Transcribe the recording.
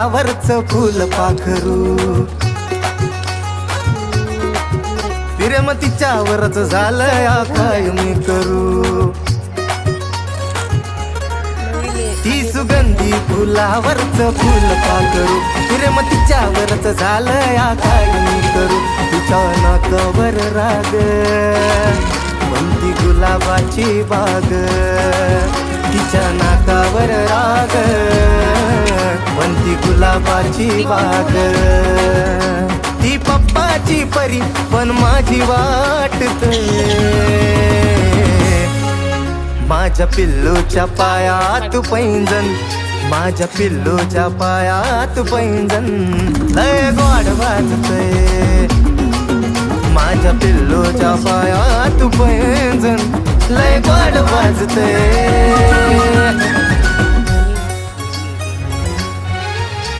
आवरच फुल पाखरू. प्रेम तिच्यावरच झालंय काय मी करू. ती सुगंधी फुलावरच फुल पाखरू. प्रेम तिच्यावरच झालंय काय मी करू. तुझ्या नाकावर राग गुलाबाची बाग. तिच्या बाबाची गुलाबाची बाग ती पप्पाची परी पण माझी वाटत माझ्या पिल्लूच्या पायात पैंजन माझ्या पिल्लूच्या पायात पैंजन लय गोड वाजतय. माझ्या पिल्लूच्या पायात पैंजन लय गोड वाजतय.